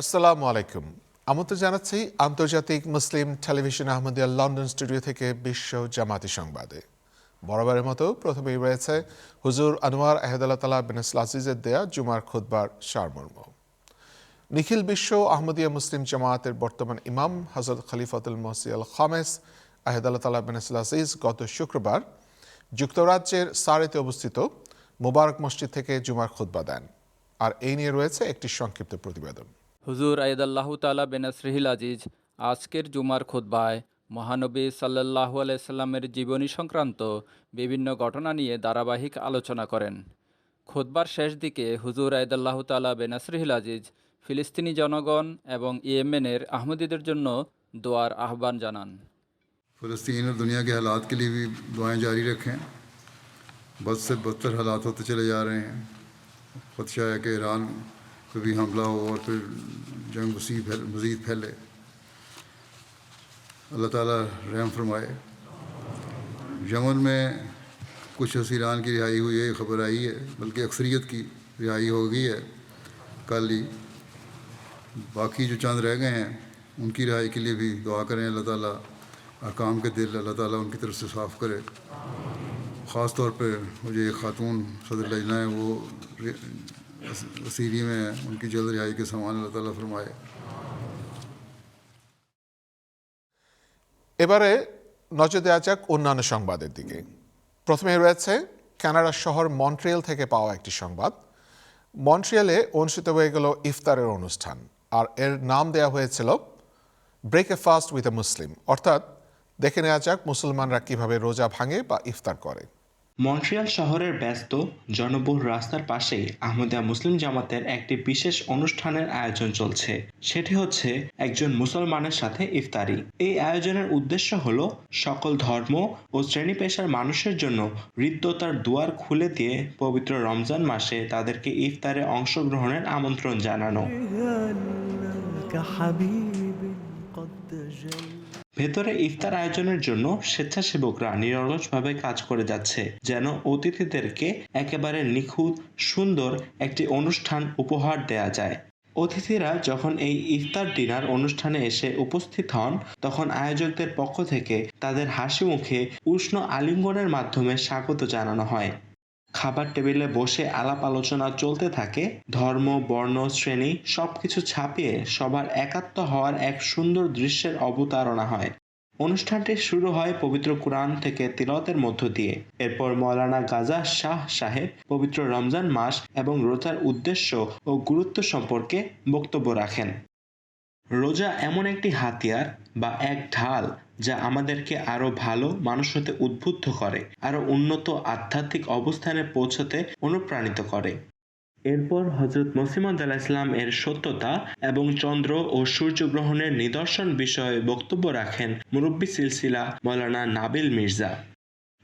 আসসালামু আলাইকুম। আমন্ত্রণ জানাচ্ছি, আন্তর্জাতিক Muslim television Ahmadiyya London studio থেকে বিশ্ব জামাতি সংবাদে। বরাবরের মতো প্রথমেই রয়েছে হুজুর আনোয়ার আহদাল্লাহ তালা বিনসল আজিজের দেয়া জুমার খুদ্বার সারমর্ম। নিখিল বিশ্ব আহমদিয়া মুসলিম জামায়াতের বর্তমান ইমাম হজরত খলিফাতুল মসিয়াল খামেস আহদাল্লাহ তালা বিনসল আজিজ গত শুক্রবার যুক্তরাজ্যের সারেতে অবস্থিত মুবারক মসজিদ থেকে জুমার খুদ্া দেন। আর এই নিয়ে রয়েছে একটি সংক্ষিপ্ত প্রতিবেদন। হুজুর আয়দাল্লাহ তালা বেনাসরিহিল আজিজ আজকের জুমার খুদ্বায় মহানবী সাল্লাহ আলাইসাল্লামের জীবনী সংক্রান্ত বিভিন্ন ঘটনা নিয়ে ধারাবাহিক আলোচনা করেন খুদ্বার শেষ দিকে হুজুর আয়দাল্লাহ তালা বেনাসরিহিল আজিজ ফিলিস্তিনি জনগণ এবং ইয়েমেনের আহমদীদের জন্য দোয়ার আহ্বান জানান फ़लस्तीन और दुनिया के हालात के लिए भी दुआएं जारी रखें बद से बदतर हालात होते चले जा रहे हैं खदशा है कि ईरान کبھی حملہ ہو اور پھر جنگ وسیع پھیل مزید پھیلے۔ اللہ تعالیٰ رحم فرمائے۔ یمن میں کچھ اسیران کی رہائی ہوئی ہے خبر آئی ہے، بلکہ اکثریت کی رہائی ہو گئی ہے۔ کل ہی باقی جو چاند رہ گئے ہیں، ان کی رہائی کے لیے بھی دعا کریں۔ اللہ تعالیٰ احکام کے دل، اللہ تعالیٰ ان کی طرف سے صاف کرے۔ خاص طور پہ مجھے ایک خاتون صدر لجنا ہے وہ वसीरी में है उनकी जल्द रिहाई के समान अल्लाह ताला फरमाए এবারে নজর দেওয়া যাক অন্যান্য সংবাদের দিকে প্রথমে রয়েছে কানাডার শহর মন্ট্রিয়াল থেকে পাওয়া একটি সংবাদ মন্ট্রিয়ালে অনুষ্ঠিত হয়ে গেল ইফতারের অনুষ্ঠান আর এর নাম দেওয়া হয়েছিল break a fast with a Muslim অর্থাৎ দেখে নেওয়া যাক মুসলমানরা কিভাবে রোজা ভাঙে বা ইফতার করে মন্ট্রিয়াল শহরের ব্যস্ত, জনবহুল রাস্তার পাশেই আহমদিয়া মুসলিম জামাতের একটি বিশেষ অনুষ্ঠানের আয়োজন চলছে। সেটি হচ্ছে একজন মুসলমানের সাথে ইফতারি। এই আয়োজনের উদ্দেশ্য হল সকল ধর্ম ও শ্রেণি পেশার মানুষের জন্য হৃদ্যতার দুয়ার খুলে দিয়ে পবিত্র রমজান মাসে তাদেরকে ইফতারে অংশগ্রহণের আমন্ত্রণ জানানো। ভেতরে ইফতার আয়োজনের জন্য স্বেচ্ছাসেবকরা নিরলসভাবে কাজ করে যাচ্ছে, যেন অতিথিদেরকে একেবারে নিখুঁত, সুন্দর একটি অনুষ্ঠান উপহার দেয়া যায়। অতিথিরা যখন এই ইফতার ডিনার অনুষ্ঠানে এসে উপস্থিত হন, তখন আয়োজকদের পক্ষ থেকে তাদের হাসি মুখে উষ্ণ আলিঙ্গনের মাধ্যমে স্বাগত জানানো হয়। খাবার টেবিলে বসে আলাপ আলোচনা চলতে থাকে, ধর্ম, বর্ণ, শ্রেণি সবকিছু ছাপিয়ে সবার একাত্ম হওয়ার এক সুন্দর দৃশ্যের অবতারণা হয়। অনুষ্ঠানটি শুরু হয় পবিত্র কোরআন থেকে তিলতের মধ্য দিয়ে। এরপর মৌলানা গাজা শাহ সাহেব পবিত্র রমজান মাস এবং রোজার উদ্দেশ্য ও গুরুত্ব সম্পর্কে বক্তব্য রাখেন। রোজা এমন একটি হাতিয়ার বা এক ঢাল যা আমাদেরকে আরও ভালো মানুষ হতে উদ্বুদ্ধ করে, আরও উন্নত আধ্যাত্মিক অবস্থানে পৌঁছতে অনুপ্রাণিত করে। এরপর হজরত মসিমদ আলাহ ইসলাম এর সত্যতা এবং চন্দ্র ও সূর্যগ্রহণের নিদর্শন বিষয়ে বক্তব্য রাখেন মুরব্বী সিলসিলা মৌলানা নাবিল মির্জা।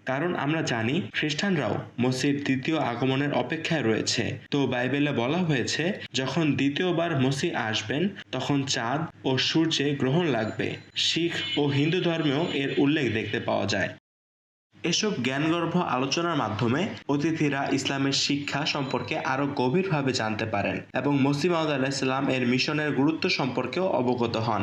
কারণ আমরা জানি খ্রিস্টানরাও মসির দ্বিতীয় আগমনের অপেক্ষায় রয়েছে। তো বাইবেলে বলা হয়েছে, যখন দ্বিতীয়বার মসি আসবেন, তখন চাঁদ ও সূর্যে গ্রহণ লাগবে। শিখ ও হিন্দু ধর্মেও এর উল্লেখ দেখতে পাওয়া যায়। এসব জ্ঞানগর্ভ আলোচনার মাধ্যমে অতিথিরা ইসলামের শিক্ষা সম্পর্কে আরও গভীরভাবে জানতে পারেন এবং মসিমাউদ আলাহিসাল্লাম এর মিশনের গুরুত্ব সম্পর্কেও অবগত হন।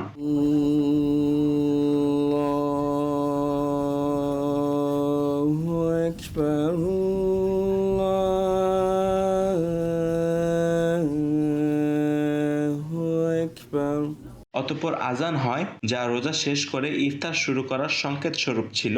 অতপর আজান হয় যা রোজা শেষ করে ইফতার শুরু করার সংকেত স্বরূপ ছিল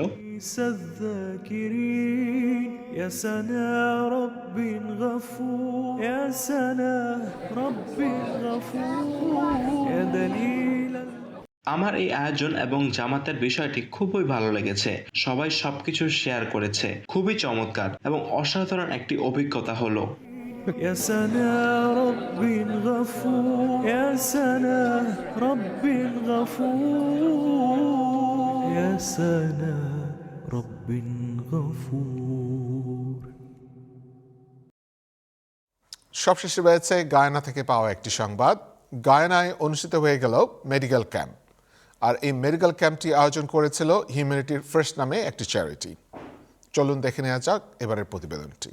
আমার এই আয়োজন এবং জামাতের বিষয়টি খুবই ভালো লেগেছে। সবাই সবকিছু শেয়ার করেছে। খুবই চমৎকার এবং অসাধারণ একটি অভিজ্ঞতা হলো। يا سنا رب غفور يا سنا رب غفور يا سنا رب غفور সবশেষে রয়েছে গায়না থেকে পাওয়া একটি সংবাদ গায়নায় অনুষ্ঠিত হয়ে গেল মেডিকেল ক্যাম্প আর এই মেডিকেল ক্যাম্পটি আয়োজন করেছিল হিউম্যানিটির ফ্রেশ নামে একটি চ্যারিটি চলুন দেখে নেওয়া যাক এবারের প্রতিবেদনটি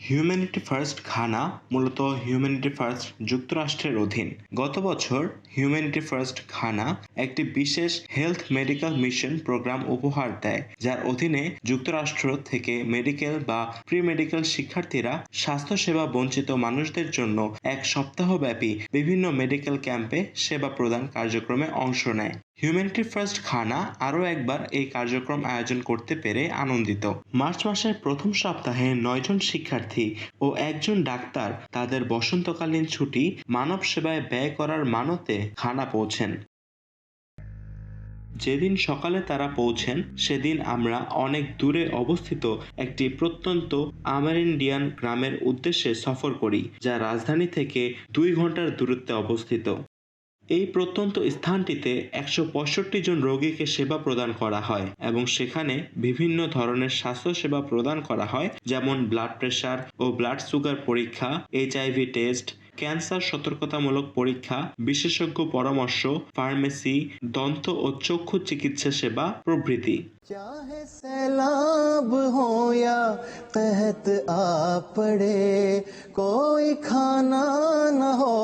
হিউম্যানিটি ফার্স্ট ঘানা মূলত হিউম্যানিটি ফার্স্ট যুক্তরাষ্ট্রের অধীন। গত বছর হিউম্যানিটি ফার্স্ট ঘানা একটি বিশেষ হেলথ মেডিকেল মিশন প্রোগ্রাম উপহার দেয়, যার অধীনে যুক্তরাষ্ট্র থেকে মেডিকেল বা প্রি মেডিকেল শিক্ষার্থীরা স্বাস্থ্যসেবা বঞ্চিত মানুষদের জন্য এক সপ্তাহব্যাপী বিভিন্ন মেডিকেল ক্যাম্পে সেবা প্রদান কার্যক্রমে অংশ নেয়। হিউম্যানিটি ফার্স্ট খানা আরও একবার এই কার্যক্রম আয়োজন করতে পেরে আনন্দিত। মার্চ মাসের প্রথম সপ্তাহে নয়জন শিক্ষার্থী ও একজন ডাক্তার তাদের বসন্তকালীন ছুটি মানব সেবায় ব্যয় করার মানতে খানা পৌঁছেন। যেদিন সকালে তারা পৌঁছেন, সেদিন আমরা অনেক দূরে অবস্থিত একটি প্রত্যন্ত আমেরিন্ডিয়ান গ্রামের উদ্দেশ্যে সফর করি, যা রাজধানী থেকে দুই ঘণ্টার দূরত্বে অবস্থিত। এই প্রত্যন্ত স্থানটিতে একশো পঁয়ষট্টি জন রোগীকে সেবা প্রদান করা হয় এবং সেখানে বিভিন্ন ধরনের স্বাস্থ্য সেবা প্রদান করা হয়, যেমন ব্লাড প্রেশার ও ব্লাড সুগার পরীক্ষা এইচআইভি টেস্ট ক্যান্সার সতর্কতামূলক পরীক্ষা বিশেষজ্ঞ পরামর্শ ফার্মেসি দন্ত ও চক্ষু চিকিৎসা সেবা প্রভৃতি चाहे सैलाब हो या कहत आ पड़े कोई खाना न हो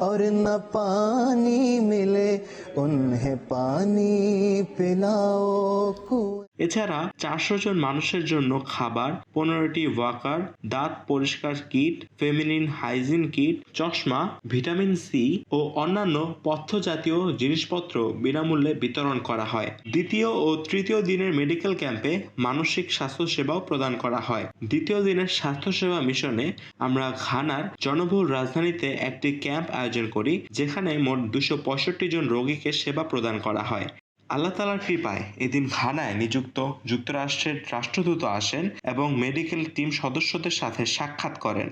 और न पानी मिले उन्हें पानी पिलाओ कुएं এছাড়া চারশো জন মানুষের জন্য খাবার, পনেরোটি ওয়াকার, দাঁত পরিষ্কার কিট ফেমিনিন হাইজিন কিট চশমা ভিটামিন সি ও অন্যান্য পথ্য জাতীয় জিনিসপত্র বিনামূল্যে বিতরণ করা হয়। দ্বিতীয় ও তৃতীয় দিনের মেডিকেল ক্যাম্পে মানসিক স্বাস্থ্য সেবাও প্রদান করা হয়। দ্বিতীয় দিনের স্বাস্থ্যসেবা মিশনে আমরা ঘানার জনবহুল রাজধানীতে একটি ক্যাম্প আয়োজন করি, যেখানে মোট দুশো জন রোগীকে সেবা প্রদান করা হয়। আল্লাহ তালার কৃপায় এদিন ঘানায় নিযুক্ত যুক্তরাষ্ট্রের রাষ্ট্রদূত আসেন এবং মেডিকেল টিম সদস্যদের সাথে সাক্ষাৎ করেন।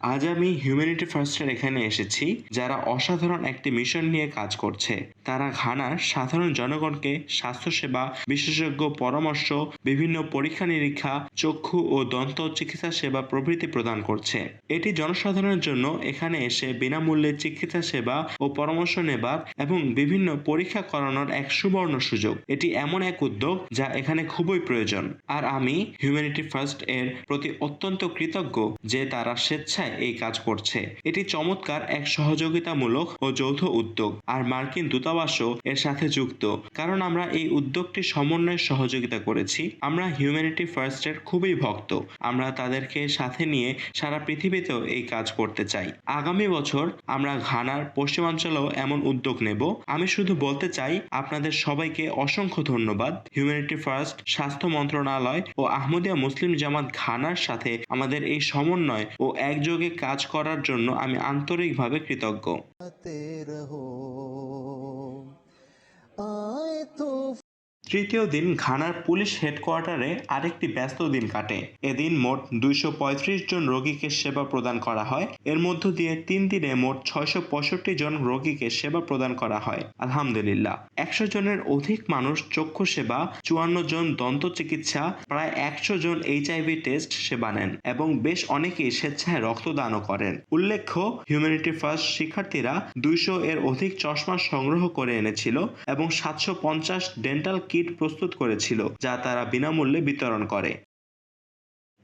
আজ আমি হিউম্যানিটি ফার্স্টের এখানে এসেছি, যারা অসাধারণ একটি মিশন নিয়ে কাজ করছে। তারা ঘানার সাধারণ জনগণকে স্বাস্থ্যসেবা, বিশেষজ্ঞ পরামর্শ, বিভিন্ন পরীক্ষা নিরীক্ষা, চক্ষু ও দন্ত চিকিৎসা সেবা প্রভৃতি প্রদান করছে। এটি জনসাধারণের জন্য এখানে এসে বিনামূল্যে চিকিৎসা সেবা ও পরামর্শ নেবার এবং বিভিন্ন পরীক্ষা করানোর এক সুবর্ণ সুযোগ। এটি এমন এক উদ্যোগ যা এখানে খুবই প্রয়োজন। আর আমি হিউম্যানিটি ফার্স্ট এর প্রতি অত্যন্ত কৃতজ্ঞ যে তারা স্বেচ্ছায় এই কাজ করছে। এটি চমৎকার এক সহযোগিতামূলক ও যৌথ উদ্যোগ। আর মার্কিন দূতাবাসও এর সাথে যুক্ত। কারণ আমরা এই উদ্যোগটি সমন্বয়ে সহযোগিতা করেছি। আমরা হিউম্যানিটি ফার্স্টের খুবই ভক্ত। আমরা তাদেরকে সাথে নিয়ে সারা পৃথিবীতেও এই কাজ করতে চাই। আগামী বছর আমরা ঘানার পশ্চিমাঞ্চলেও এমন উদ্যোগ নেব। আমি শুধু বলতে চাই, আপনাদের সবাইকে অসংখ্য ধন্যবাদ। হিউম্যানিটি ফার্স্ট, স্বাস্থ্য মন্ত্রণালয় ও আহমদিয়া মুসলিম জামাত ঘানার সাথে আমাদের এই সমন্বয় ও একযোগে কাজ করার জন্য আমি আন্তরিকভাবে কৃতজ্ঞ। তৃতীয় দিন ঘানার পুলিশ হেডকোয়ার্টারে আরেকটি ব্যস্ত দিন কাটে। এদিন মোট দুইশো জন রোগীকে সেবা প্রদান করা হয়। এর মধ্য দিয়ে তিন দিনে মোট ছয়শো জন রোগীকে সেবা প্রদান করা হয়। আলহামদুলিল্লাহ। একশো জনের অধিক মানুষ চক্ষু সেবা, চুয়ান্ন জন দন্ত চিকিৎসা, প্রায় একশো জন এইচআইভি টেস্ট সেবা নেন এবং বেশ অনেকেই স্বেচ্ছায় রক্তদানও করেন। উল্লেখ্য, হিউম্যানিটি ফার্স্ট শিক্ষার্থীরা দুইশো এর অধিক চশমা সংগ্রহ করে এনেছিল এবং সাতশো পঞ্চাশ ডেন্টাল কিট প্রস্তুত করেছিল, যা তারা বিনামূল্যে বিতরণ করে।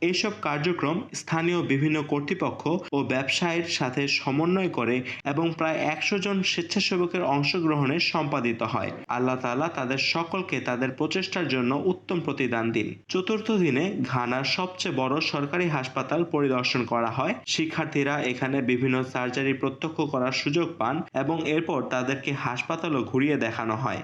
এইসব কার্যক্রম স্থানীয় বিভিন্ন কর্তৃপক্ষ ও ব্যবসায়ীর সাথে সমন্বয় করে এবং প্রায় একশো জন স্বেচ্ছাসেবকের অংশগ্রহণে সম্পাদিত হয়। আল্লাহ তাআলা তাদের সকলকে তাদের প্রচেষ্টার জন্য উত্তম প্রতিদান দিন। চতুর্থ দিনে ঘানার সবচেয়ে বড় সরকারি হাসপাতাল পরিদর্শন করা হয়। শিক্ষার্থীরা এখানে বিভিন্ন সার্জারি প্রত্যক্ষ করার সুযোগ পান এবং এরপর তাদেরকে হাসপাতালও ঘুরিয়ে দেখানো হয়।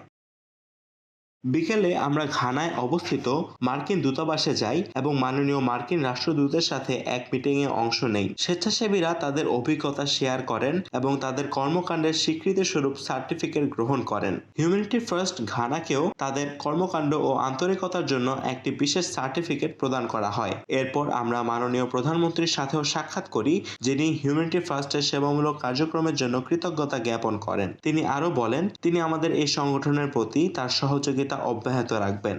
বিকেলে আমরা ঘানায় অবস্থিত মার্কিন দূতাবাসে যাই এবং মাননীয় মার্কিন রাষ্ট্রদূতের সাথে এক মিটিংয়ে অংশ নেই। স্বেচ্ছাসেবীরা তাদের অভিজ্ঞতা শেয়ার করেন এবং তাদের কর্মকাণ্ডের স্বীকৃতি স্বরূপ সার্টিফিকেট গ্রহণ করেন। হিউম্যানিটি ফার্স্ট ঘানাকেও তাদের কর্মকাণ্ড ও আন্তরিকতার জন্য একটি বিশেষ সার্টিফিকেট প্রদান করা হয়। এরপর আমরা মাননীয় প্রধানমন্ত্রীর সাথেও সাক্ষাৎ করি, যিনি হিউম্যানিটি ফার্স্টের সেবামূলক কার্যক্রমের জন্য কৃতজ্ঞতা জ্ঞাপন করেন। তিনি আরও বলেন, তিনি আমাদের এই সংগঠনের প্রতি তার সহযোগিতা অব্যাহত রাখবেন।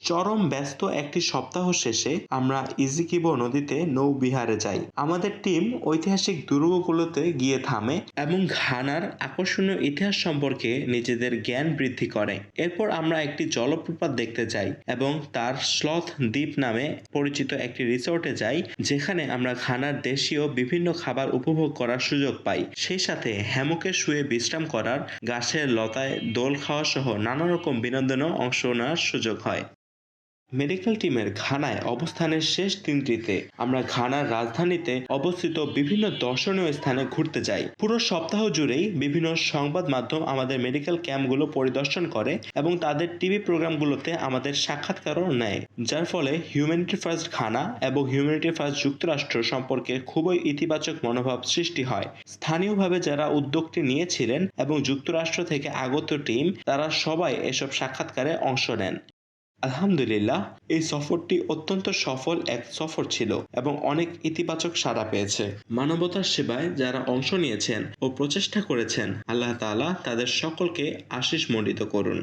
চরম ব্যস্ত একটি সপ্তাহ শেষে আমরা ইজিকিবো নদীতে নৌবিহারে যাই। আমাদের টিম ঐতিহাসিক দুর্গগুলোতে গিয়ে থামে এবং ঘানার আকর্ষণীয় ইতিহাস সম্পর্কে নিজেদের জ্ঞান বৃদ্ধি করে। এরপর আমরা একটি জলপ্রপাত দেখতে যাই এবং তার স্লথ দ্বীপ নামে পরিচিত একটি রিসোর্টে যাই, যেখানে আমরা ঘানার দেশীয় বিভিন্ন খাবার উপভোগ করার সুযোগ পাই। সেই সাথে হ্যামকে শুয়ে বিশ্রাম করার, গাছের লতায় দোল খাওয়া সহ নানা রকম বিনোদনেও অংশ নেওয়ার সুযোগ হয়। মেডিকেল টিমের ঘানায় অবস্থানের শেষ দিনটিতে আমরা ঘানার রাজধানীতে অবস্থিত বিভিন্ন দর্শনীয় স্থানে ঘুরতে যাই। পুরো সপ্তাহ জুড়েই বিভিন্ন সংবাদ মাধ্যম আমাদের মেডিকেল ক্যাম্পগুলো পরিদর্শন করে এবং তাদের টিভি প্রোগ্রামগুলোতে আমাদের সাক্ষাৎকারও নেয়, যার ফলে হিউম্যানিটি ফার্স্ট ঘানা এবং হিউম্যানিটি ফার্স্ট যুক্তরাষ্ট্র সম্পর্কে খুবই ইতিবাচক মনোভাব সৃষ্টি হয়। স্থানীয়ভাবে যারা উদ্যোগটি নিয়েছিলেন এবং যুক্তরাষ্ট্র থেকে আগত টিম, তারা সবাই এসব সাক্ষাৎকারে অংশ নেন। আলহামদুলিল্লাহ, এই সফরটি অত্যন্ত সফল এক সফর ছিল এবং অনেক ইতিবাচক সাড়া পেয়েছে। মানবতার সেবায় যারা অংশ নিয়েছেন ও প্রচেষ্টা করেছেন, আল্লাহ তাআলা তাদের সকলকে আশিস মণ্ডিত করুন।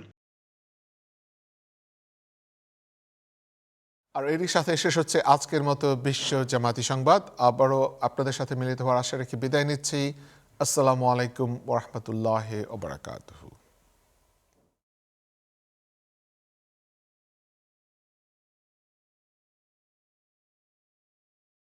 আর এরই সাথে শেষ হচ্ছে আজকের মতো বিশ্ব জামাতি সংবাদ। আবারও আপনাদের সাথে মিলিত হওয়ার আশা রেখে বিদায় নিচ্ছি। আসসালামু আলাইকুম ওরহমতুল্লাহ ওবরাকাতহু